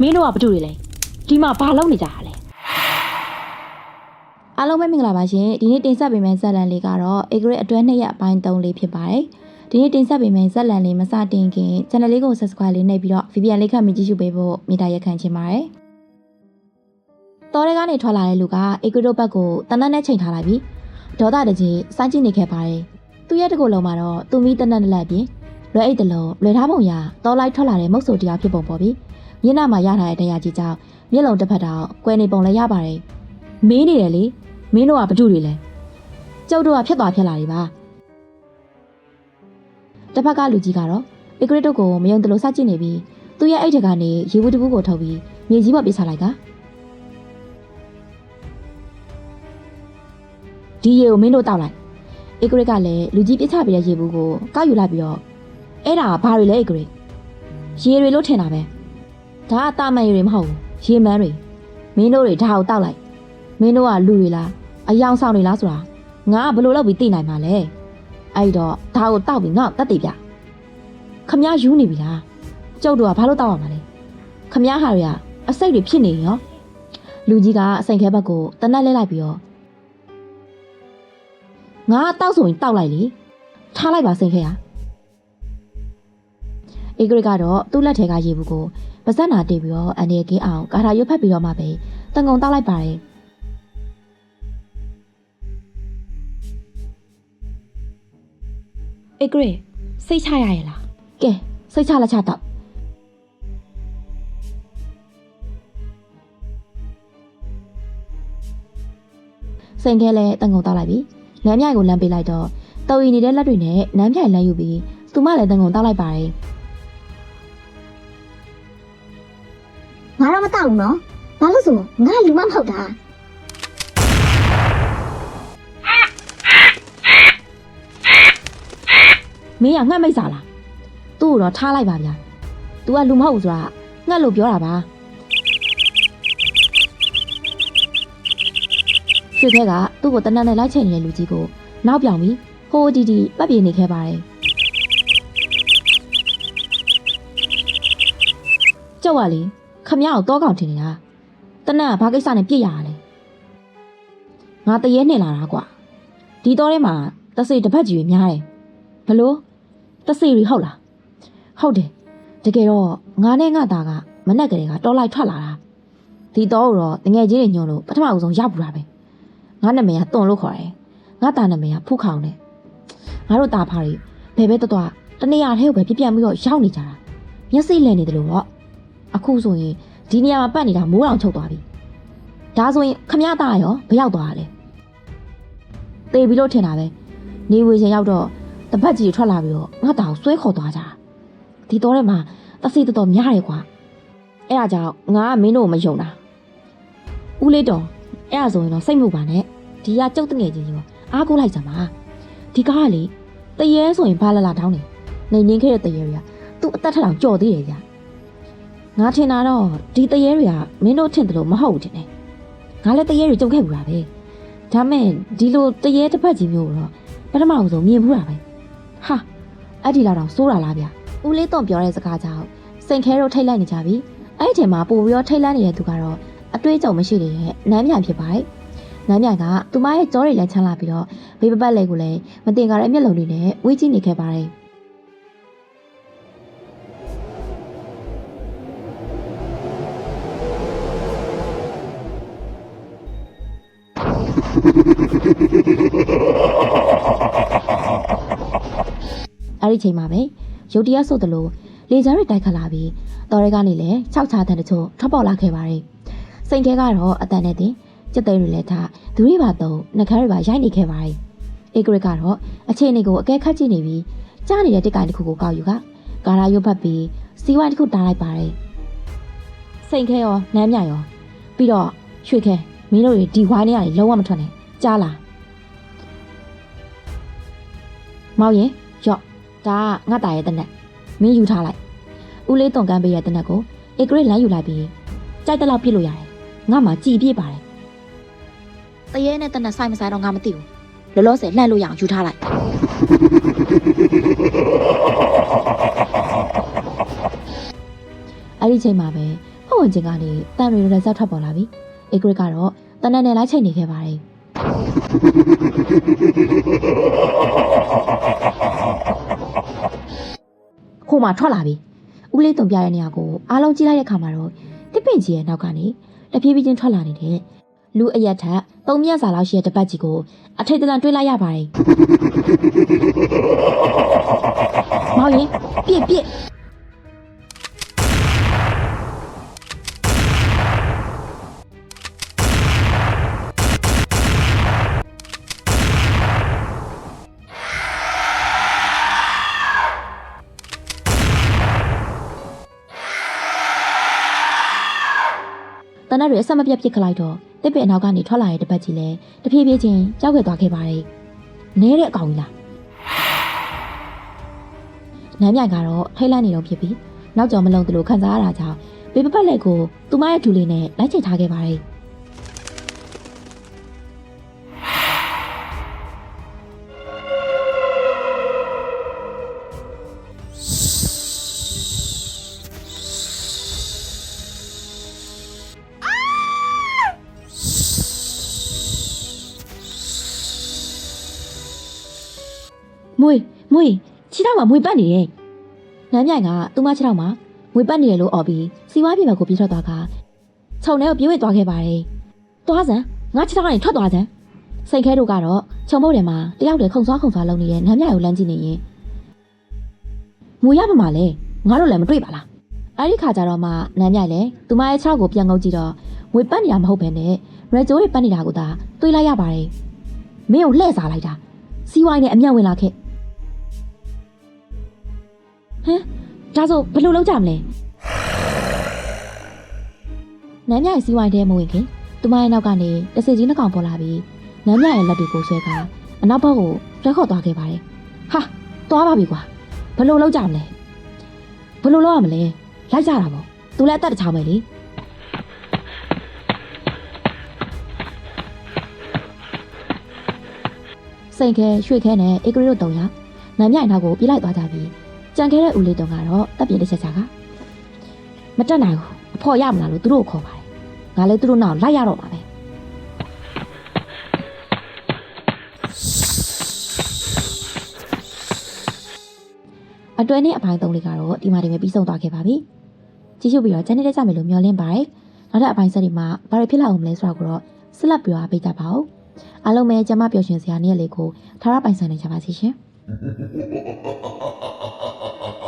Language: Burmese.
မင်းတို့ကဘာတူတွေလဲဒီမှာဘာလုပ်နေကြတာလဲအားလုံးပဲမင်္ဂလာပါရှင်ဒီနေ့တင်ဆက်ပေးမယ့်ဇက်လန်လေးကတော့ Agree အတွဲ2ရက်အပိုင်း3လေးဖြစ်ပါတယ်ဒီနေ့တင်ဆက်ပေးမယ့်ဇက်လန်လေးမစတင်ခင် channel လေးကို subscribe လေးနှိပ်ပြီးတော့ VPN လေးခတ်မြင်ကြည့်ရှုပေးဖို့မေတ္တာရက်ခံချင်ပါတယ်တော်ရဲကနေထွက်လာတဲ့လူက Agree တို့ဘက်ကိုတနက်နဲ့ချိန်ထားလိုက်ပြီးဒေါသတကြီးစိုင်းကြည့်နေခဲ့ပါတယ်သူရဲ့တကူလုံးမှာတော့သူမီးတနက်နဲ့လက်ပြီးလွယ်အိတ်တလုံးလွယ်ထားပုံရတော်လိုက်ထွက်လာတဲ့မုတ်ဆိုတရားဖြစ်ပုံပေါ်ပြီး မျက်နှာမှာရထားတဲ့တရားကြီးကြောင့်မျက်လုံးတစ်ဖက်တောင်ကွယ်နေပုံလည်းရပါတယ်မင်းနေတယ်လေမင်းတို့ကဘာတူတွေလဲကျုပ်တို့ကဖြတ်သွားဖြတ်လာတွေပါတစ်ဖက်ကလူကြီးကတော့အဂရစ်တို့ကိုမယုံတယ်လို့စကြည့်နေပြီးသူ့ရဲ့အိတ်ထက်ကနေရေဘူးတပူးကိုထုတ်ပြီးမြေကြီးပေါ်ပစ်ချလိုက်ကဒီရေကိုမင်းတို့တောက်လိုက်အဂရစ်ကလည်းလူကြီးပစ်ချပေးတဲ့ရေဘူးကိုကောက်ယူလိုက်ပြီးတော့အဲ့ဒါဘာတွေလဲအဂရစ်ရေတွေလို့ထင်တာပဲ ဒါကတာမန်ရေတွေမဟုတ်ဘူးရေမန်းတွေမင်းတို့တွေဒါကိုတောက်လိုက်မင်းတို့ကလူတွေလားအယောင်ဆောင်တွေလားဆိုတာငါကဘယ်လိုလုပ်ပြီးသိနိုင်မှာလဲအဲ့တော့ဒါကိုတောက်ပြီးငါ့ကိုတက်တည်ပြခမ ्या ယူနေပြီလားကျုပ်တို့ကဘာလို့တောက်ရမှာလဲခမ ्या ဟာတွေကအစိတ်တွေဖြစ်နေရောလူကြီးကအစိန်ခဲဘက်ကိုတနက်လဲလိုက်ပြီးတော့ငါကတောက်ဆိုရင်တောက်လိုက်လေထားလိုက်ပါစိန်ခဲဟာအေဂရစ်ကတော့သူ့လက်ထဲကရေဘူးကို ပါဇက်နာတင်ပြီးတော့အန်ဒီကင်းအောင်ကာထာရွတ်ဖက်ပြီးတော့မှပဲတန်ကုန်တောက်လိုက်ပါတယ်အေဂရေစိတ်ချရရဲ့လားကဲစိတ်ချလက်ချတော့စိန်ခဲလဲတန်ကုန်တောက်လိုက်ပြီနမ်းမြိုင်ကိုလမ်းပေးလိုက်တော့တော်ရီနေတဲ့လက်တွေနဲ့နမ်းမြိုင်လမ်းယူပြီးသူမလည်းတန်ကုန်တောက်လိုက်ပါတယ် ငါတော့မတောက်ဘူးနော်ဘာလို့ဆိုငါလူမမဟုတ်တာမင်းကငှက်မိတ်စာလားသူ့ကိုတော့ထားလိုက်ပါဗျာ तू ကလူမဟုတ်ဘူးဆိုတာငှက်လို့ပြောတာပါရွှေခဲကသူ့ကိုတနက်နဲ့လိုက်ချိန်နေတဲ့လူကြီးကိုနောက်ပြောင်ပြီးဟိုးတီတီပတ်ပြေနေခဲ့ပါတယ်ကြောက်ရလေ ခမရကိုတောကောင်ထင်နေတာတနက်ကဘာကိစ္စနဲ့ပြစ်ရတာလဲငါတရေနှင်လာတာကွာဒီတော့ထဲမှာတစိတစ်ပတ်ကြီးများတယ်ဘလို့တစီရီဟုတ်လားဟုတ်တယ်တကယ်တော့ငါနဲ့ငါသားကမနဲ့ကလေးကတော်လိုက်ထွက်လာတာဒီတော့တော့တငယ်ချင်းတွေညွန်လို့ပထမအဆုံးရောက်ဘူးတာပဲငါနာမည်ကတွန်လို့ခေါ်တယ်ငါသားနာမည်ကဖုခေါင်တယ်ငါတို့သားဖားတွေဘယ်ပဲတော့တော့တနေရာထဲကိုပဲပြပြပြီးတော့ရောက်နေကြတာမျက်စိလဲနေတယ်လို့တော့ အခုဆိုရင်ဒီနေရာမှာပတ်နေတာမိုးတောင်ချုပ်သွားပြီဒါဆိုရင်ခမရသားရောဘယ်ရောက်သွားတာလဲတေးပြီးလို့ထင်တာပဲနေဝေချင်ရောက်တော့တပတ်ကြီးထွက်လာပြီးတော့ငါတောင်ဆွဲခေါ်သွားကြတာဒီတော့ထဲမှာတစီတော်တော်များတယ်ကွာအဲ့ဒါကြောင့်ငါကမင်းတို့ကိုမယုံတာဦးလေးတော်အဲ့ဒါဆိုရင်တော့စိတ်မှုပါနဲ့ဒီကကြုတ်တငယ်ချင်းကြီးပေါ့အားကိုးလိုက်ကြပါဒီကားကလေတရေဆိုရင်ဘာလာလာတောင်းနေနေနေခဲ့တဲ့တရေတွေကသူ့အသက်ထက်တောင်ကြော်သေးတယ်ကြာ ငါထင်တာတော့ဒီတရေတွေကမင်းတို့ထင်တယ်လို့မဟုတ်ဘူးထင်တယ်ငါလည်းတရေတွေကြုံခဲ့ဘူးလားပဲဒါမဲ့ဒီလိုတရေတစ်ပတ်ကြီးမျိုးတော့ပထမအောင်ဆုံးမြင်ဘူးတာပဲဟာအဲ့ဒီလောက်တော့စိုးတာလားဗျဦးလေးသွန်ပြောတဲ့စကားကြောင့်စိန်ခဲတို့ထိတ်လိုက်နေကြပြီအဲ့ဒီချိန်မှာပို့ပြီးတော့ထိတ်လန့်နေတဲ့သူကတော့အတွေးကြုံမရှိတဲ့နမ်းမြိုင်ဖြစ်ပါတယ်နမ်းမြိုင်ကသူမရဲ့ကြောတွေလည်းချမ်းလာပြီးတော့ဘေးပပတ်လေးကိုလည်းမတင်ကြတဲ့မျက်လုံးလေးနဲ့ဝေးကြည့်နေခဲ့ပါတယ် အဲ့ဒီချိန်မှာပဲရုတ်တရက်ဆိုသလိုလေကြားတွေတိုက်ခတ်လာပြီးတော်ရဲကနေလည်းခြောက်ချတဲ့တချို့ထွက်ပေါ်လာခဲ့ပါတယ်စိန်ခဲကတော့အတန်နဲ့တင်စက်သေးတွေလည်းထားသူတွေပါတော့နှခမ်းတွေပါရိုက်နေခဲ့ပါတယ်အေဂရစ်ကတော့အခြေအနေကိုအကဲခတ်ကြည့်နေပြီးကြားနေတဲ့တစ်ကိုင်တစ်ခုကိုကောက်ယူကကာရာရုပ်ဖတ်ပြီးစီဝိုင်းတစ်ခုတားလိုက်ပါတယ်စိန်ခဲရောနမ်းမြရောပြီးတော့ရွှေခဲမင်းတို့တွေဒီဝိုင်းနေရတယ်လုံးဝမထွက်နဲ့ ကြားလားမောင်ရင်ရော့ဒါကငါတာရဲ့တနက်မင်းယူထားလိုက်ဦးလေးတုံကန်းပေးရဲ့တနက်ကိုအေဂရစ်လမ်းယူလိုက်ပြီးကြိုက်တဲ့လောက်ပြစ်လို့ရတယ်ငါမှကြည်ပြစ်ပါတယ်တရေနဲ့တနက်ဆိုင်မဆိုင်တော့ငါမသိဘူးလောလောဆယ်လှန့်လို့ရအောင်ယူထားလိုက်အဲ့ဒီချိန်မှာပဲဖုဝင်ချင်းကနေတန်ရီရက်ဆက်ထွက်ပေါ်လာပြီအေဂရစ်ကတော့တနက်နဲ့လိုက်ချိန်နေခဲ့ပါတယ် ဟိုမှာထွက်လာပြီဦးလေးတုံပြတဲ့နေရာကိုအားလုံးကြည့်လိုက်တဲ့အခါမှာတော့တစ်ပင်ကြီးရဲ့နောက်ကနေတဖြည်းဖြည်းချင်းထွက်လာနေတဲ့လူအရက်ထက်သုံးမြတ်စာလောက်ရှိတဲ့တပတ်ကြီးကိုအထိတ်တလန့်တွေးလိုက်ရပါတယ်မောင်ရင်ပြစ်ပြစ် နက်တွေအဆက်မပြတ်ပစ်ခလိုက်တော့တစ်ပင်အနောက်ကနေထွက်လာတဲ့တပတ်ကြီးလဲတဖြည်းဖြည်းချင်းကြောက်ခဲ့သွားခဲ့ပါတယ်။နဲတဲ့အကောင်ကြီးလား။နမ်းမြိုင်ကတော့ထိတ်လန့်နေတော့ဖြစ်ပြီးနောက်ကျော်မလုံးသလိုခံစားရတာကြောင့်ဘေးပပတ်လက်ကိုသူမရဲ့ဒူလေးနဲ့လိုက်ချိတ်ထားခဲ့ပါတယ်။ မွေမွေခြေထောက်မှာမွေပတ်နေတယ်။နမ်းမြိုင်ကသူမခြေထောက်မှာမွေပတ်နေတယ်လို့អော်ပြီးစီဝါးပြေဘက်ကိုပြေးထွက်သွားကခြုံထဲကိုပြေးဝစ်သွားခဲ့ပါတယ်။သွားစမ်းငါခြေထောက်ကနေထွက်သွားစမ်းစိတ်ခဲတို့ကတော့ခြုံပုတ်ထဲမှာတယောက်တည်းခုံဆွားခုံဆွားလုပ်နေတဲ့နမ်းမြိုင်ကိုလမ်းကြည့်နေရင်မွေရပါမှာလေငါတို့လည်းမတွေ့ပါလား။အဲဒီခါကျတော့မှနမ်းမြိုင်လည်းသူမရဲ့ခြေထောက်ကိုပြန်ငုပ်ကြည့်တော့မွေပတ်နေတာမဟုတ်ဘဲနဲ့ရက်ဂျိုးတွေပတ်နေတာကိုသာတွေးလိုက်ရပါတယ်။မင်းကိုလှည့်စားလိုက်တာစီဝိုင်းနဲ့အမြောက်ဝင်လာခဲ့ ဒါဆိုဘယ်လိုလုပ်ကြမလဲနမ်းမြရဲ့စီးဝိုင်းထဲမဝင်ခင်သူမရဲ့နောက်ကနေတဆစ်ကြီးနှကောင်ပေါ်လာပြီးနမ်းမြရဲ့လက်တွေကိုဆွဲကအနောက်ဘက်ကိုဆွဲခေါ်သွားခဲ့ပါတယ်ဟာသွားပါပြီကွာဘယ်လိုလုပ်ကြမလဲဘယ်လိုလုပ်ရမလဲလိုက်ကြတာပေါ့သူလည်းအသက်တချောင်းပဲလေစိန်ခဲရွှေခဲနဲ့အေဂရီတို့တုံရနမ်းမြရဲ့နောက်ကိုပြေးလိုက်သွားကြပြီး ကြံခဲ့တဲ့ဦးလေးတုံကတော့တပ်ပြင်းတစ်ချက်ချာကမတက်နိုင်ဘူးအဖော်ရမလားလို့သူတို့ကိုခေါ်ပါတယ်ငါလည်းသူတို့နောက်လိုက်ရတော့မှာပဲအတွဲနဲ့အပိုင်းသုံးလေးကတော့ဒီမှာဒီမှာပြီးဆုံးသွားခဲ့ပါပြီကြည့်ရှုပြီးတော့ကျန်နေတဲ့ကြမယ်လို့မျှော်လင့်ပါတယ်နောက်ထပ်အပိုင်းဆက်ဒီမှာဘာတွေဖြစ်လာအောင်မလဲဆိုတော့ကိုတော့ဆက်လက်ပြောပေးကြပါဦးအားလုံးပဲကျမပျော်ရွှင်စရာနေ့လေးကိုထားရပိုင်ဆိုင်နေကြပါစီရှင် Ha oh, oh, oh, oh.